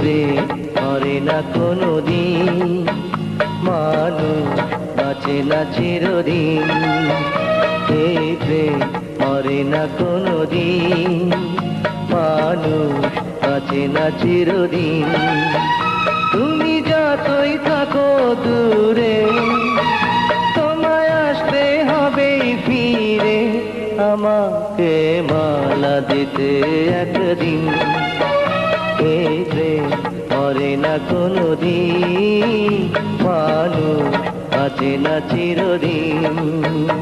প্রেম করে না কোনো দিন মানুষ বাঁচে না চিরদিন। এই করে না কোনো দিন মানুষ বাঁচে না চিরদিন। তুমি যতই থাকো দূরে, তোমায় আসতে হবে ফিরে, আমাকে মালা দিতে একদিন। করে না কোনো দিন মানুষ আছে না চিরদিন।